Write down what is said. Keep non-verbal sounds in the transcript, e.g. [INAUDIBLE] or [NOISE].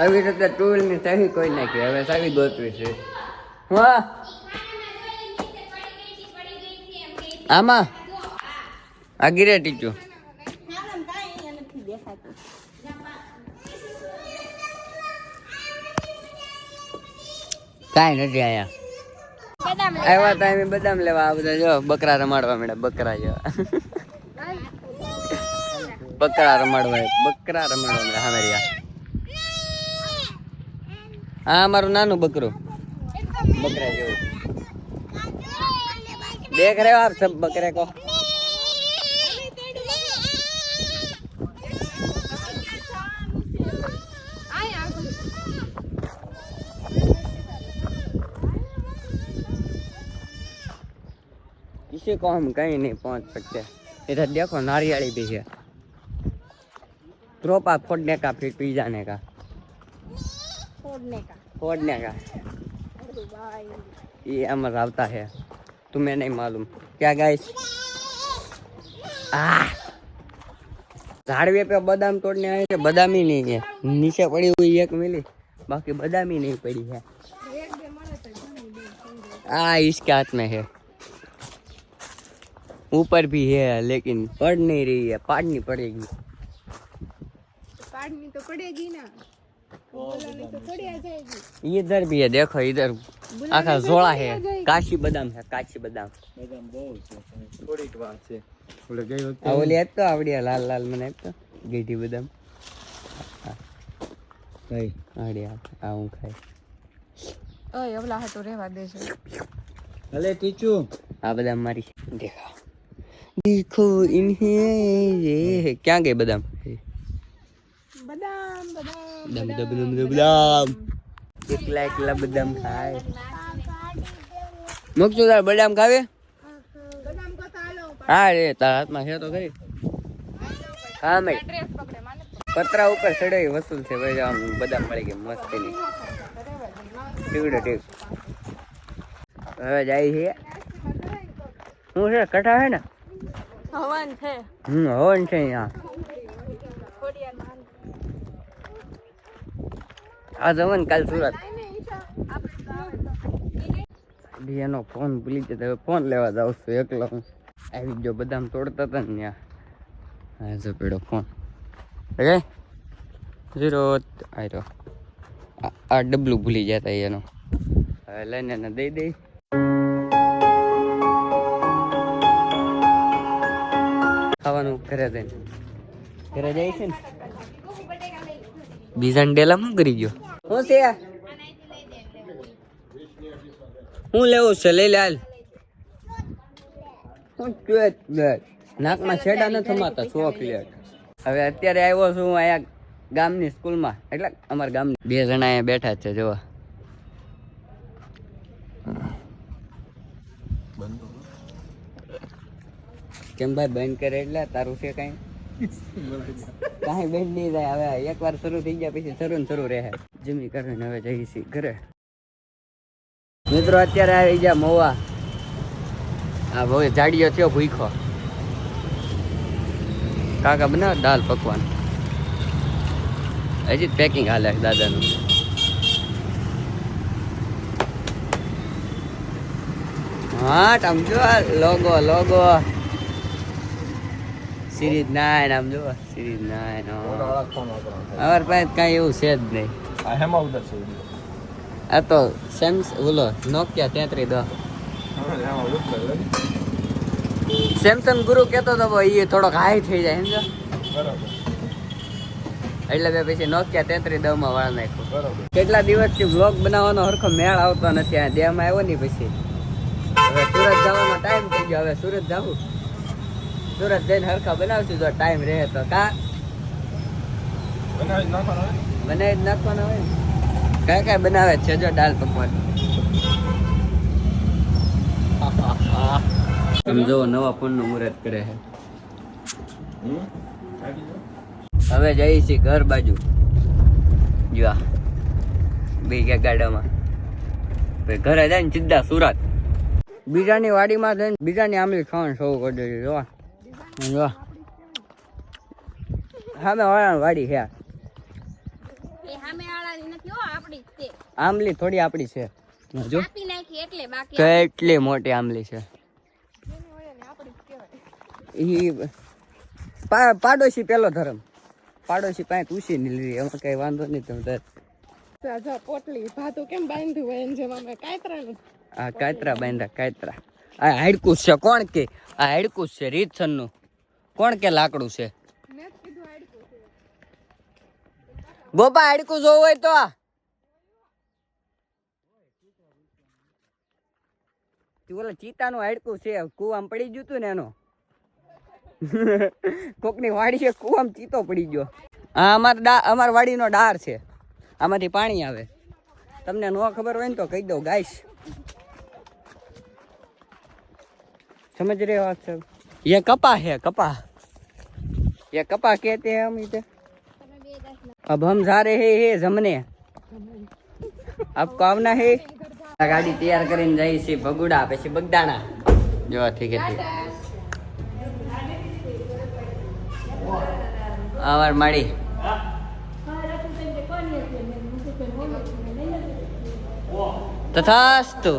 આવી રીતે ટુલની સહી કોઈ નાખી હવે સાવી ગોતવી છે. આમાં? આ ગીરે ટીચું. કાંઈ નથી આયા. આવ્યા ટાઈમે બદામ લેવા આ બધા જો, બકરા રમાડવા મળ્યા, બકરા જેવા. બકરા રમાડવા બકરા રમાડવા મળ્યા હા મારી આ મારું નાનું બકરું બકરા જેવું દેખ रहे हो आप सब बकरे को इसी को हम कहीं नहीं पहुंच सकते इधर देखो नारियाली भी है त्रोपा फोड़ने का फिर पी जाने का फोड़ने का। फोड़ने का? ये अमर आवता है। तुम्हें नहीं मालूम। क्या गाइस झाड़वे पे बादाम तोड़ने आए थे। बादाम ही नहीं है। नीचे पड़ी हुई एक मिली। बाकी बादाम ही नहीं पड़ी है। आ इसके हाथ में है। ऊपर भी है लेकिन पड़ नहीं रही है। पाड़नी पड़ेगी। पाड़नी तो पड़ेगी ना। इधर भी है देखो इधर आखा जोड़ा है काशी बादाम है काशी बादाम થોડીક વાર છે ઓલે ગઈ વખતે આ ઓલી આપતો આવડી આ લાલ લાલ મને આપતો ગેટી બદામ કઈ આવડી આ આ હું ખાઈ ઓય ઓલા હાટો રહેવા દેજો હલે ટીચુ આ બદામ મારી દેખો દેખો ઇન્હે ये ક્યાં ગઈ બદામ બદામ બદામ બદામ બદામ એકલા એકલા બદામ ખાય? મુકજો તાર બદામ ખાવે? હા રે તારા હાથમાં છે તો ખરી. હા મેં પતરા ઉપર ચડાઈ વસૂલ છે ભાઈ આમ બદામ મળી ગઈ મસ્ત એની ટીવડે ટીવ હવે જાય છે. હું છે કઠા છે ને? હવન છે. હમ હવન છે અહીંયા થોડી વાર આ જવાનું કાલ સુરત. એનો ફોન ભૂલી જતો હવે ફોન લેવા જાઉં છું એકલો આવી ગયો બદામ તોડતા હતા ને ત્યાં. હા જો પેડો ફોન ઓકે? ઝીરો આયરો આ- આ ડબલું ભૂલી જતા એનો. હવે લઈને એને દઈ દઈ. ખાવાનું ઘરે જઈને. ઘરે જાય છે ને? બીજા ડેલા શું કરી ગયો? છે. હું લેવું છે? લઈ લાલ નાકમાં છેડા ન થમાતા ચોકલેટ હવે અત્યારે આવ્યો છું અહીંયા ગામની સ્કૂલમાં. એટલે અમારા ગામની. બે જણા અહીંયા બેઠા છે જોવા. કેમ ભાઈ બંધ કરે એટલે? તારું છે કઈ? કાંઈ બંધ નહીં થાય. હવે એકવાર શરૂ થઈ ગયા પછી શરૂ ને શરૂ રહે. જમી કરીને હવે જઈએ છીએ ઘરે. મિત્રો અત્યારે આવી ગયા મોવા. આ બહુ જાડીયો થયો ભૂખો કાકા બનાવ દાલ પકવાન. હજી પેકિંગ હાલે દાદાનું. હા આમ જોવા લોગો લોગો. સિરીઝ નાઇન આમ જો સિરીઝ નાઇન અમારી પાસે કાંઈ એવું છે જ નહીં. આ હેમાં ઉદર છે આ તો સેમ્સ ઓલો નોકિયા તેત્રી દો સેમસંગ ગુરુ કેતો તો ભાઈ એ થોડોક હાઈ થઈ જાય સમજો? બરાબર. એટલે મેં પછી નોકિયા તેત્રી માં વાળ નાખ્યું. કેટલા દિવસથી વ્લોગ બનાવવાનો હરખો મેળ આવતો નથી આ દેહમાં આવ્યો નહીં પછી. હવે સુરત જવાનો ટાઈમ થઈ ગયો હવે સુરત જાવું સુરત જઈને હરખા બનાવશું જો ટાઈમ રહે તો. કા? બનાવી નાખવાનો. બનાવી જ નાખવાના હોય કયા કાંઈ બનાવે છે જો દાલ પકવાન. તમે જો નવા ફોનનું મુહૂર્ત કરે છે. હવે જઈએ છીએ ઘર બાજુ. જો બીજા ગાડામાં. ઘરે જાય ને સીધા સુરત. બીજાની વાડીમાં જઈને બીજાની આંબલી ખાવાનું શરૂ કરી દેજો જો જો સામે વાળાની વાડી છે એ સામે આ વાળાની નથી હો આપડી જ તે આમલી થોડી આપડી છે. જો. કાપી નાખી એટલે બાકી કેટલી મોટી આમલી છે. જેની હોય ને આપડી જ કહેવાય. ઈ પાડોશી પેલો ધર્મ. પાડોશી પાસે પૂછી નીલરી એમાં કઈ વાંધો નહીં તમે તાર પોટલી ભાતું કેમ બાંધ્યું હોય એમ જેમ અમે? કાતરાનું? આ કાયતરા બાંધ્યા કાયતરા આ હાડકું છે કોણ કે? આ હાડકું છે રીતસરનું કોણ કે લાકડું છે મેં જ કીધું હાડકું છે ગોપા, હાડકું જોવું હોય તો ઓલા ચીતાનું હાડકું છે કુવામ પડી ગયું તું ને એનો. [LAUGHS] કોકની વાડી છે કુવામ ચીતો પડી ગયો. હા, અમાર ડા અમાર વાડીનો ડાર છે. આમાંથી પાણી આવે. તમને ન ખબર હોય ને તો કહી દો ગાઈશ. સમજ રહે વાત સાહેબ યે કપા હે, કપા. યે કપા કહેતે હમ ઇધર अब हम जा रहे हैं जमने आपको આવના હે આ ગાડી તૈયાર કરીને જઈ છે ભગુડા પછી બગદાણા જો ઠીક છે ઠીક આવાર માડી તથાસ્તુ